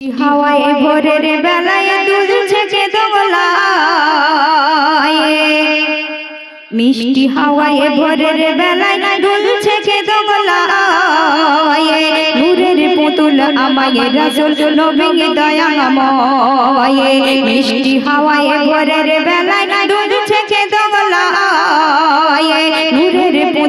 হাওয়ায় ভোরের বেলায় দুলছে যে দোলায় মিষ্টি হাওয়ায় ভোরের বেলায় দুলছে যে দোলায় নূরের পুতুল আমায় রাসূল নবী দয়াময় মিষ্টি হাওয়ায় ভোরের বেলায়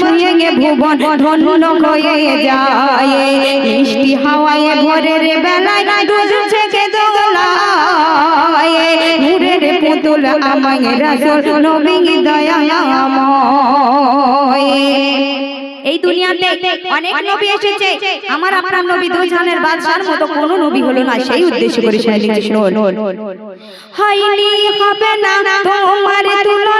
ছুঁয়ে গে ভুবন ধন্য হয়ে যায়। মিষ্টি হাওয়ায় ভোরের বেলায় কে দোলায়। নূরের পুতুল আমায় রাসূল নবী দয়াময়। এই দুনিয়াতে অনেক নবী এসেছে। আমার আপনার নবী দুই জানের বাদশার মতো কোনো নবী হলো না সেই উদ্দেশ্য করে হয়নি হবে না তোমার তুলনা।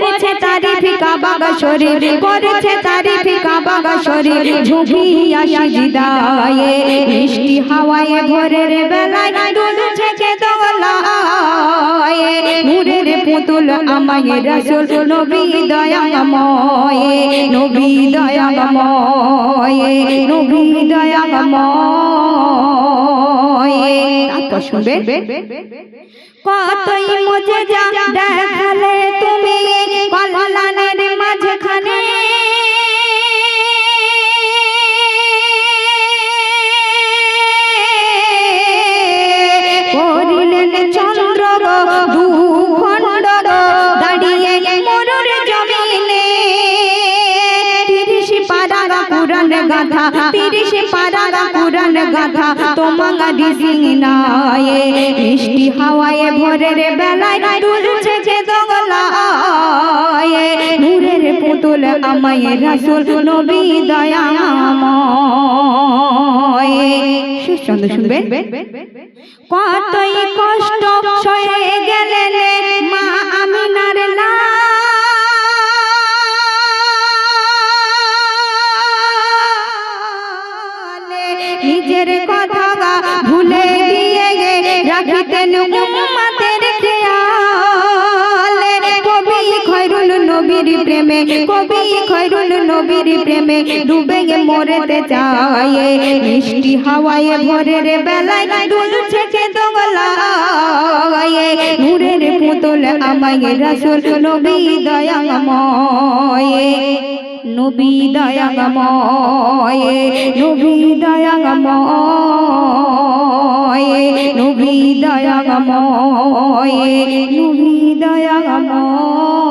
করেছে তারিফি কাবাগা শরীর, করেছে তারিফি কাবাগা শরীর ঝুঁকিয়া সিজদায়ে মিষ্টি হাওয়ায় ভোরের বেলায় দুলছে যে দোলায়। নূরের পুতুল আমায় রাসূল, নবী দয়াময়। নবী দয়াময় নবী দয়াময়। শুনবেন কতই মজে যা দেখালে তুমি কল্যাণের মাঝখানে। পারা পুরাণ গাথা তিরিশ পারা পুরাণ গাথা তোমাগারি সিংনায়ে মিষ্টি হাওয়ায় ভোরের বেলায় দুলছে যে দোলায় নূরের পুতুল আমায় রাসূল নবী দয়াময়। শেষ চন্দ্র শুনবেন কতই কষ্ট সয়ে গেলেন নিজের কথা ভুলে গিয়ে রাখিতেন উম্মতের খেয়ালে। কবি খৈরুল নবীর প্রেমে, কবি খৈরুল নবীর প্রেমে ডুবে মরেতে চায়। মিষ্টি হাওয়ায় ভোরের বেলায় দুলছে কে দোলায় নূরের পুতুল আমায় রাসূল নবী দয়াময়। নবী দয়াময় নবী দয়াময় নবী দয়াময় নবী দয়াময়